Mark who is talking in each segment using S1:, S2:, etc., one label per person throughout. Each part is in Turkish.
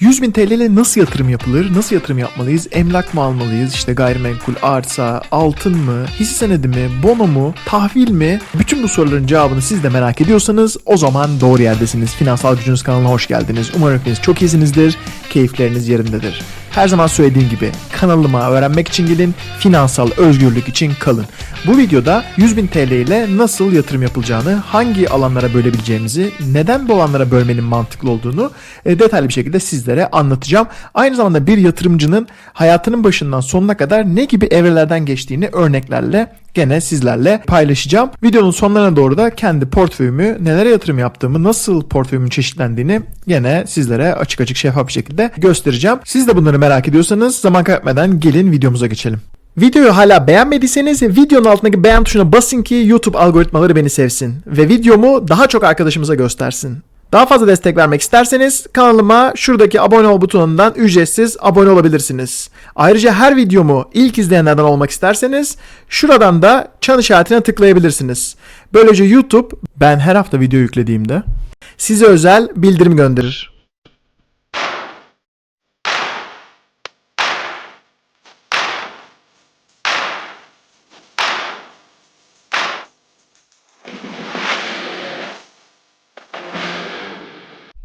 S1: 100 bin TL ile nasıl yatırım yapılır? Nasıl yatırım yapmalıyız? Emlak mı almalıyız? İşte gayrimenkul, arsa, altın mı? Hisse senedi mi? Bono mu? Tahvil mi? Bütün bu soruların cevabını siz de merak ediyorsanız o zaman doğru yerdesiniz. Finansal Gücünüz kanalına hoş geldiniz. Umarım hepiniz çok iyisinizdir. Keyifleriniz yerindedir. Her zaman söylediğim gibi kanalıma öğrenmek için gelin, finansal özgürlük için kalın. Bu videoda 100 bin TL ile nasıl yatırım yapılacağını, hangi alanlara bölebileceğimizi, neden bu alanlara bölmenin mantıklı olduğunu e, detaylı bir şekilde sizlere anlatacağım. Aynı zamanda bir yatırımcının hayatının başından sonuna kadar ne gibi evrelerden geçtiğini örneklerle gene sizlerle paylaşacağım. Videonun sonlarına doğru da kendi portföyümü, nelere yatırım yaptığımı, nasıl portföyümün çeşitlendiğini gene sizlere açık açık şeffaf bir şekilde göstereceğim. Siz de bunları merak ediyorsanız zaman kaybetmeden gelin videomuza geçelim. Videoyu hala beğenmediyseniz videonun altındaki beğen tuşuna basın ki YouTube algoritmaları beni sevsin ve videomu daha çok arkadaşımıza göstersin. Daha fazla destek vermek isterseniz kanalıma şuradaki abone ol butonundan ücretsiz abone olabilirsiniz. Ayrıca her videomu ilk izleyenlerden olmak isterseniz şuradan da çan işaretine tıklayabilirsiniz. Böylece YouTube ben her hafta video yüklediğimde size özel bildirim gönderir.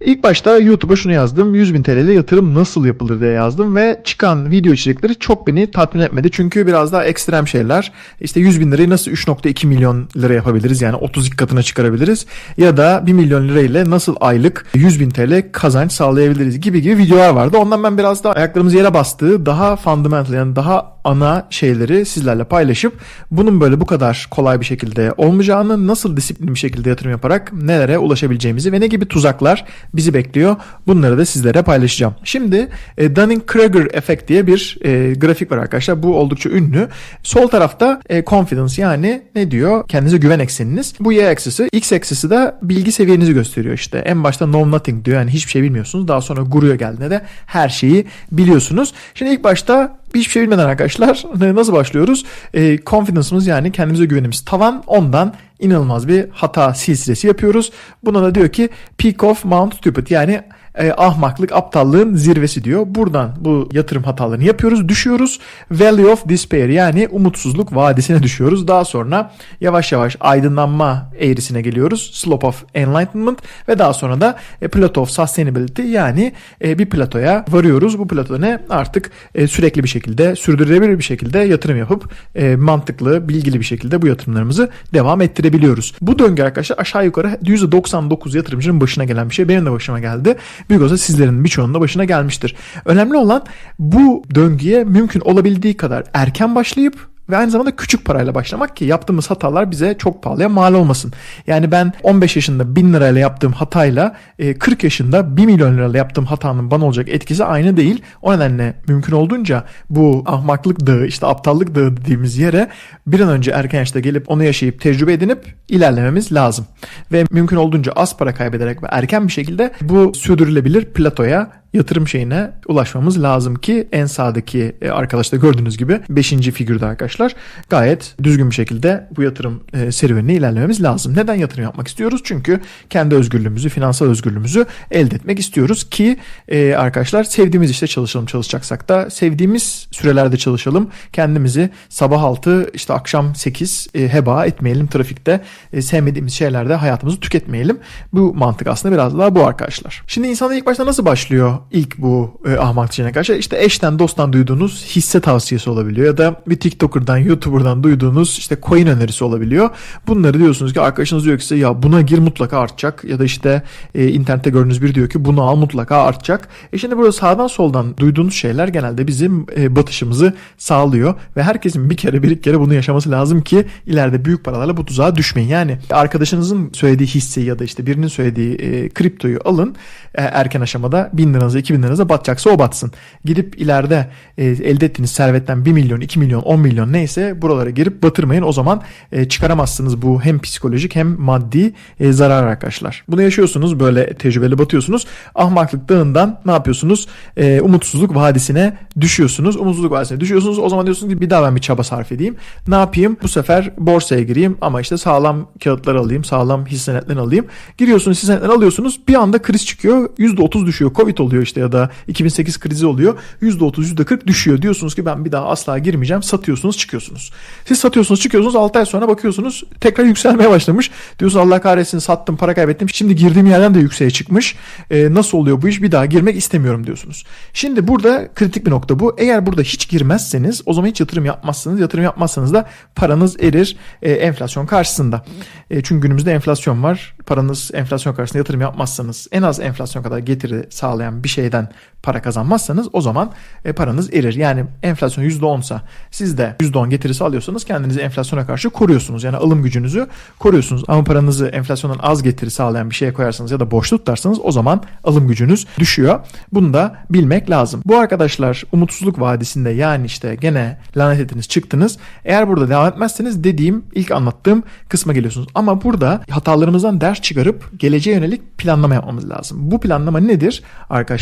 S1: İlk başta YouTube'a şunu yazdım. 100 bin TL yatırım nasıl yapılır diye yazdım ve çıkan video içerikleri çok beni tatmin etmedi. Çünkü biraz daha ekstrem şeyler. İşte 100 bin lirayı nasıl 3.2 milyon lira yapabiliriz? Yani 32 katına çıkarabiliriz. Ya da 1 milyon lira ile nasıl aylık 100 bin TL kazanç sağlayabiliriz gibi gibi videolar vardı. Ondan ben biraz daha ayaklarımız yere bastığı daha fundamental yani daha ana şeyleri sizlerle paylaşıp bunun böyle bu kadar kolay bir şekilde olmayacağını, nasıl disiplinli bir şekilde yatırım yaparak nelere ulaşabileceğimizi ve ne gibi tuzaklar bizi bekliyor. Bunları da sizlere paylaşacağım. Şimdi e, Dunning-Kruger efekt diye bir e, grafik var arkadaşlar. Bu oldukça ünlü. Sol tarafta e, confidence yani ne diyor? Kendinize güven ekseniniz. Bu y eksisi. X eksisi de bilgi seviyenizi gösteriyor işte. En başta know nothing diyor. Yani hiçbir şey bilmiyorsunuz. Daha sonra guruya geldiğinde de her şeyi biliyorsunuz. Şimdi ilk başta hiçbir şey bilmeden arkadaşlar nasıl başlıyoruz? E, confidence'ımız yani kendimize güvenimiz tavan ondan inanılmaz bir hata silsilesi yapıyoruz. Buna da diyor ki peak of Mount Stupid yani e, ahmaklık, aptallığın zirvesi diyor. Buradan bu yatırım hatalarını yapıyoruz, düşüyoruz. Valley of Despair yani umutsuzluk vadisine düşüyoruz. Daha sonra yavaş yavaş aydınlanma eğrisine geliyoruz. Slope of Enlightenment ve daha sonra da e, Plateau of Sustainability yani e, bir platoya varıyoruz. Bu plato ne? Artık e, sürekli bir şekilde, sürdürülebilir bir şekilde yatırım yapıp e, mantıklı, bilgili bir şekilde bu yatırımlarımızı devam ettirebiliyoruz. Bu döngü arkadaşlar aşağı yukarı %99 yatırımcının başına gelen bir şey. Benim de başıma geldi büyük olsa sizlerin birçoğunun da başına gelmiştir. Önemli olan bu döngüye mümkün olabildiği kadar erken başlayıp ve aynı zamanda küçük parayla başlamak ki yaptığımız hatalar bize çok pahalıya mal olmasın. Yani ben 15 yaşında 1000 lirayla yaptığım hatayla 40 e, yaşında 1 milyon lirayla yaptığım hatanın bana olacak etkisi aynı değil. O nedenle mümkün olduğunca bu ahmaklık dağı işte aptallık dağı dediğimiz yere bir an önce erken yaşta gelip onu yaşayıp tecrübe edinip ilerlememiz lazım. Ve mümkün olduğunca az para kaybederek ve erken bir şekilde bu sürdürülebilir platoya yatırım şeyine ulaşmamız lazım ki en sağdaki e, arkadaşta gördüğünüz gibi 5. figürde arkadaşlar gayet düzgün bir şekilde bu yatırım e, serüvenine ilerlememiz lazım. Neden yatırım yapmak istiyoruz? Çünkü kendi özgürlüğümüzü, finansal özgürlüğümüzü elde etmek istiyoruz ki e, arkadaşlar sevdiğimiz işte çalışalım çalışacaksak da sevdiğimiz sürelerde çalışalım. Kendimizi sabah 6 işte akşam 8 heba etmeyelim trafikte. Sevmediğimiz şeylerde hayatımızı tüketmeyelim. Bu mantık aslında biraz daha bu arkadaşlar. Şimdi insanlar ilk başta nasıl başlıyor ilk bu e, ahmakçına karşı işte eşten dosttan duyduğunuz hisse tavsiyesi olabiliyor ya da bir TikToker'dan, YouTuber'dan duyduğunuz işte coin önerisi olabiliyor. Bunları diyorsunuz ki arkadaşınız diyor ki size ya buna gir mutlaka artacak ya da işte e, internette gördüğünüz biri diyor ki bunu al mutlaka artacak. E şimdi burada sağdan soldan duyduğunuz şeyler genelde bizim e, batışımızı sağlıyor ve herkesin bir kere bir kere bunu yaşaması lazım ki ileride büyük paralarla bu tuzağa düşmeyin. Yani arkadaşınızın söylediği hisseyi ya da işte birinin söylediği e, kriptoyu alın e, erken aşamada 1000 liranız liranıza 2000 liranıza batacaksa o batsın. Gidip ileride e, elde ettiğiniz servetten 1 milyon 2 milyon 10 milyon neyse buralara girip batırmayın. O zaman e, çıkaramazsınız bu hem psikolojik hem maddi e, zarar arkadaşlar. Bunu yaşıyorsunuz böyle tecrübeli batıyorsunuz. Ahmaklık dağından ne yapıyorsunuz? E, umutsuzluk vadisine düşüyorsunuz. Umutsuzluk vadisine düşüyorsunuz. O zaman diyorsunuz ki bir daha ben bir çaba sarf edeyim. Ne yapayım? Bu sefer borsaya gireyim ama işte sağlam kağıtlar alayım. Sağlam hisse senetlerini alayım. Giriyorsunuz hisse senetlerini alıyorsunuz. Bir anda kriz çıkıyor. %30 düşüyor. Covid oluyor oluyor işte ya da 2008 krizi oluyor. %30 %40 düşüyor. Diyorsunuz ki ben bir daha asla girmeyeceğim. Satıyorsunuz çıkıyorsunuz. Siz satıyorsunuz çıkıyorsunuz 6 ay sonra bakıyorsunuz tekrar yükselmeye başlamış. Diyorsunuz Allah kahretsin sattım para kaybettim. Şimdi girdiğim yerden de yükseğe çıkmış. E, nasıl oluyor bu iş bir daha girmek istemiyorum diyorsunuz. Şimdi burada kritik bir nokta bu. Eğer burada hiç girmezseniz o zaman hiç yatırım yapmazsınız. Yatırım yapmazsanız da paranız erir e, enflasyon karşısında. E, çünkü günümüzde enflasyon var. Paranız enflasyon karşısında yatırım yapmazsanız en az enflasyon kadar getiri sağlayan bir şeyden para kazanmazsanız o zaman e, paranız erir. Yani enflasyon %10'sa siz de %10 getirisi alıyorsanız kendinizi enflasyona karşı koruyorsunuz. Yani alım gücünüzü koruyorsunuz. Ama paranızı enflasyondan az getiri sağlayan bir şeye koyarsanız ya da boşluk tutarsanız o zaman alım gücünüz düşüyor. Bunu da bilmek lazım. Bu arkadaşlar umutsuzluk vadisinde yani işte gene lanet ettiniz çıktınız. Eğer burada devam etmezseniz dediğim ilk anlattığım kısma geliyorsunuz. Ama burada hatalarımızdan ders çıkarıp geleceğe yönelik planlama yapmamız lazım. Bu planlama nedir arkadaşlar?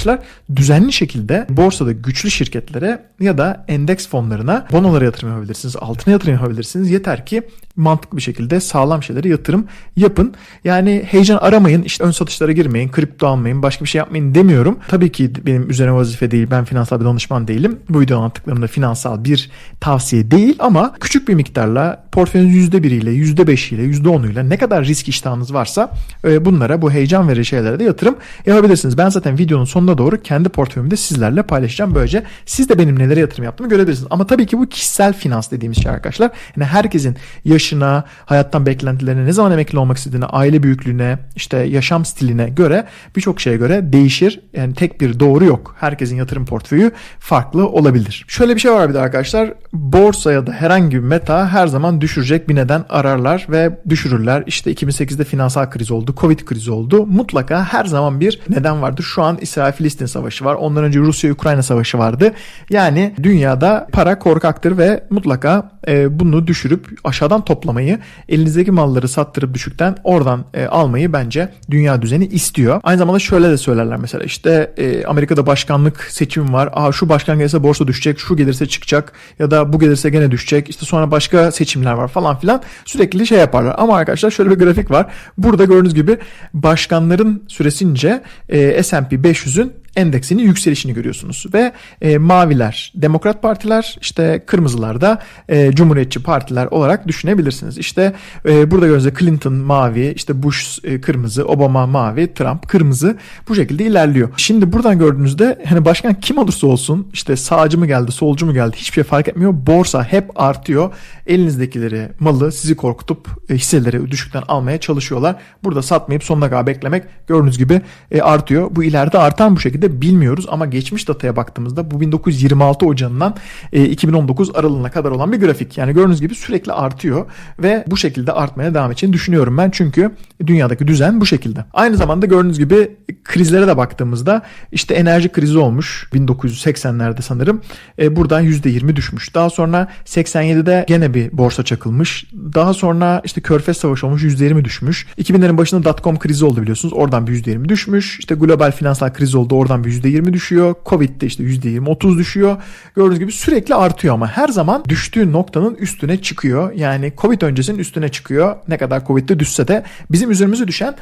S1: Düzenli şekilde borsada güçlü şirketlere ya da endeks fonlarına bonolara yatırım yapabilirsiniz. Altına yatırım yapabilirsiniz. Yeter ki mantıklı bir şekilde sağlam şeylere yatırım yapın. Yani heyecan aramayın. işte ön satışlara girmeyin. Kripto almayın. Başka bir şey yapmayın demiyorum. Tabii ki benim üzerine vazife değil. Ben finansal bir danışman değilim. Bu video anlattıklarımda finansal bir tavsiye değil ama küçük bir miktarla portföyünüzün %1 ile %5 ile %10 ile ne kadar risk iştahınız varsa e, bunlara bu heyecan verici şeylere de yatırım yapabilirsiniz. Ben zaten videonun sonuna doğru kendi portföyümü de sizlerle paylaşacağım. Böylece siz de benim nelere yatırım yaptığımı görebilirsiniz. Ama tabii ki bu kişisel finans dediğimiz şey arkadaşlar. Yani herkesin yaşına, hayattan beklentilerine, ne zaman emekli olmak istediğine, aile büyüklüğüne, işte yaşam stiline göre birçok şeye göre değişir. Yani tek bir doğru yok. Herkesin yatırım portföyü farklı olabilir. Şöyle bir şey var bir de arkadaşlar. Borsa ya da herhangi bir meta her zaman düşürecek bir neden ararlar ve düşürürler. İşte 2008'de finansal kriz oldu, Covid krizi oldu. Mutlaka her zaman bir neden vardır. Şu an İsrail-Filistin savaşı var. Ondan önce Rusya-Ukrayna savaşı vardı. Yani dünyada para korkaktır ve mutlaka e, bunu düşürüp aşağıdan toplamayı, elinizdeki malları sattırıp düşükten oradan e, almayı bence dünya düzeni istiyor. Aynı zamanda şöyle de söylerler mesela işte e, Amerika'da başkanlık seçimi var. Aa şu başkan gelirse borsa düşecek, şu gelirse çıkacak ya da bu gelirse gene düşecek. İşte sonra başka seçimler var falan filan. Sürekli şey yaparlar. Ama arkadaşlar şöyle bir grafik var. Burada gördüğünüz gibi başkanların süresince e, S&P 500'ün endeksinin yükselişini görüyorsunuz. Ve e, maviler demokrat partiler işte kırmızılar da e, cumhuriyetçi partiler olarak düşünebilirsiniz. İşte e, burada gördüğünüz Clinton mavi, işte Bush e, kırmızı, Obama mavi, Trump kırmızı bu şekilde ilerliyor. Şimdi buradan gördüğünüzde hani başkan kim olursa olsun işte sağcı mı geldi, solcu mu geldi hiçbir şey fark etmiyor. Borsa hep artıyor. Elinizdekileri, malı sizi korkutup e, hisseleri düşükten almaya çalışıyorlar. Burada satmayıp sonuna kadar beklemek gördüğünüz gibi e, artıyor. Bu ileride artan bu şekilde de bilmiyoruz ama geçmiş dataya baktığımızda bu 1926 Ocağı'ndan e, 2019 aralığına kadar olan bir grafik. Yani gördüğünüz gibi sürekli artıyor ve bu şekilde artmaya devam edeceğini düşünüyorum ben çünkü dünyadaki düzen bu şekilde. Aynı zamanda gördüğünüz gibi krizlere de baktığımızda işte enerji krizi olmuş 1980'lerde sanırım. E, buradan %20 düşmüş. Daha sonra 87'de gene bir borsa çakılmış. Daha sonra işte Körfez Savaşı olmuş %20 düşmüş. 2000'lerin başında dotcom krizi oldu biliyorsunuz. Oradan bir %20 düşmüş. İşte global finansal kriz oldu. Oradan bir %20 düşüyor. Covid'de işte %20-30 düşüyor. Gördüğünüz gibi sürekli artıyor ama her zaman düştüğü noktanın üstüne çıkıyor. Yani Covid öncesinin üstüne çıkıyor. Ne kadar Covid'de düşse de bizim üzerimize düşen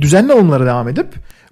S1: düzenli alımlara devam edip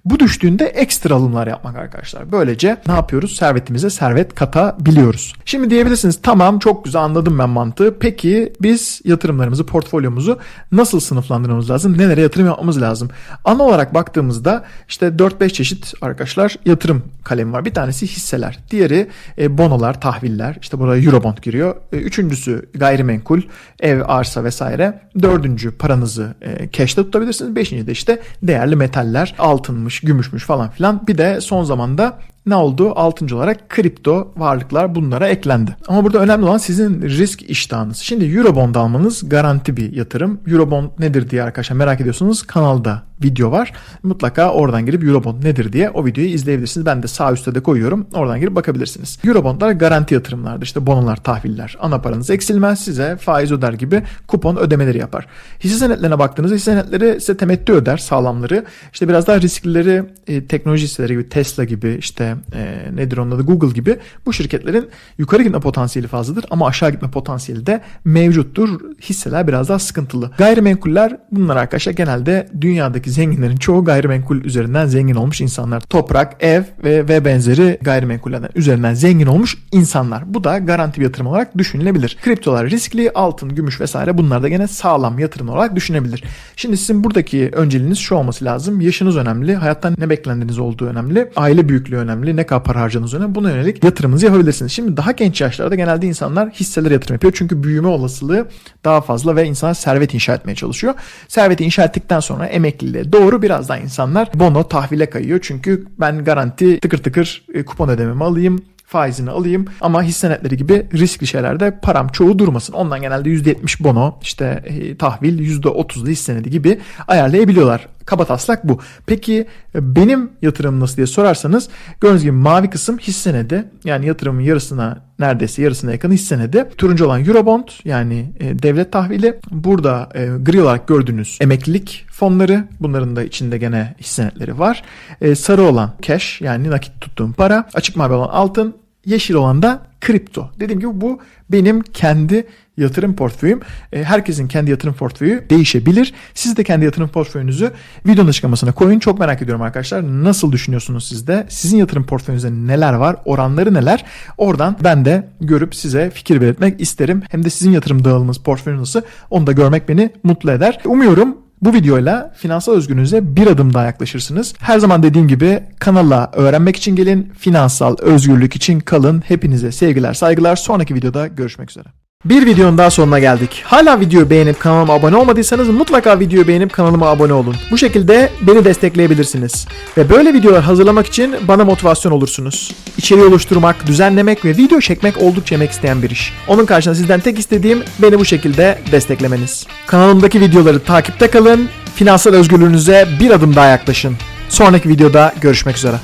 S1: bu düştüğünde ekstra alımlar yapmak arkadaşlar. Böylece ne yapıyoruz? Servetimize servet katabiliyoruz. Şimdi diyebilirsiniz tamam çok güzel anladım ben mantığı. Peki biz yatırımlarımızı, portfolyomuzu nasıl sınıflandırmamız lazım? Nelere yatırım yapmamız lazım? Ana olarak baktığımızda işte 4-5 çeşit arkadaşlar yatırım kalemi var. Bir tanesi hisseler. Diğeri e, bonolar, tahviller. İşte buraya Eurobond giriyor. E, üçüncüsü gayrimenkul, ev, arsa vesaire. Dördüncü paranızı e, cash'te tutabilirsiniz. Beşinci de işte değerli metaller, altınmış, gümüşmüş falan filan. Bir de son zamanda ne oldu? Altıncı olarak kripto varlıklar bunlara eklendi. Ama burada önemli olan sizin risk iştahınız. Şimdi Eurobond almanız garanti bir yatırım. Eurobond nedir diye arkadaşlar merak ediyorsunuz. Kanalda video var. Mutlaka oradan girip Eurobond nedir diye o videoyu izleyebilirsiniz. Ben de sağ üstte de koyuyorum. Oradan girip bakabilirsiniz. Eurobondlar garanti yatırımlardır. İşte bonolar, tahviller. Ana paranız eksilmez. Size faiz öder gibi kupon ödemeleri yapar. Hisse senetlerine baktığınızda hisse senetleri size temettü öder sağlamları. İşte biraz daha risklileri e, teknoloji hisseleri gibi Tesla gibi işte e, nedir onun adı Google gibi bu şirketlerin yukarı gitme potansiyeli fazladır ama aşağı gitme potansiyeli de mevcuttur. Hisseler biraz daha sıkıntılı. Gayrimenkuller bunlar arkadaşlar genelde dünyadaki zenginlerin çoğu gayrimenkul üzerinden zengin olmuş insanlar. Toprak, ev ve, ve benzeri gayrimenkullerden üzerinden zengin olmuş insanlar. Bu da garanti bir yatırım olarak düşünülebilir. Kriptolar riskli, altın, gümüş vesaire bunlar da gene sağlam yatırım olarak düşünebilir. Şimdi sizin buradaki önceliğiniz şu olması lazım. Yaşınız önemli, hayattan ne beklentiniz olduğu önemli, aile büyüklüğü önemli, ne kadar para harcadığınız önemli. Buna yönelik yatırımınızı yapabilirsiniz. Şimdi daha genç yaşlarda genelde insanlar hisselere yatırım yapıyor. Çünkü büyüme olasılığı daha fazla ve insan servet inşa etmeye çalışıyor. Serveti inşa ettikten sonra emekliliğe doğru biraz daha insanlar bono tahvile kayıyor. Çünkü ben garanti tıkır tıkır e, kupon ödememi alayım faizini alayım ama hisse senetleri gibi riskli şeylerde param çoğu durmasın. Ondan genelde %70 bono işte e, tahvil %30'da hisse senedi gibi ayarlayabiliyorlar. Kaba taslak bu. Peki e, benim yatırımım nasıl diye sorarsanız gördüğünüz gibi mavi kısım hisse senedi. Yani yatırımın yarısına neredeyse yarısına yakın hisse senedi. Turuncu olan Eurobond yani e, devlet tahvili. Burada e, gri olarak gördüğünüz emeklilik fonları. Bunların da içinde gene hisse senetleri var. E, sarı olan cash yani nakit tuttuğum para. Açık mavi olan altın. Yeşil olan da kripto. Dediğim gibi bu benim kendi yatırım portföyüm. E, Herkesin kendi yatırım portföyü değişebilir. Siz de kendi yatırım portföyünüzü videonun açıklamasına koyun. Çok merak ediyorum arkadaşlar. Nasıl düşünüyorsunuz siz de? Sizin yatırım portföyünüzde neler var? Oranları neler? Oradan ben de görüp size fikir belirtmek isterim. Hem de sizin yatırım dağılımınız, portföyünüz nasıl? Onu da görmek beni mutlu eder. Umuyorum bu videoyla finansal özgürlüğünüze bir adım daha yaklaşırsınız. Her zaman dediğim gibi kanala öğrenmek için gelin, finansal özgürlük için kalın. Hepinize sevgiler, saygılar. Sonraki videoda görüşmek üzere. Bir videonun daha sonuna geldik. Hala videoyu beğenip kanalıma abone olmadıysanız mutlaka videoyu beğenip kanalıma abone olun. Bu şekilde beni destekleyebilirsiniz. Ve böyle videolar hazırlamak için bana motivasyon olursunuz. İçeriği oluşturmak, düzenlemek ve video çekmek oldukça emek isteyen bir iş. Onun karşılığında sizden tek istediğim beni bu şekilde desteklemeniz. Kanalımdaki videoları takipte kalın, finansal özgürlüğünüze bir adım daha yaklaşın. Sonraki videoda görüşmek üzere.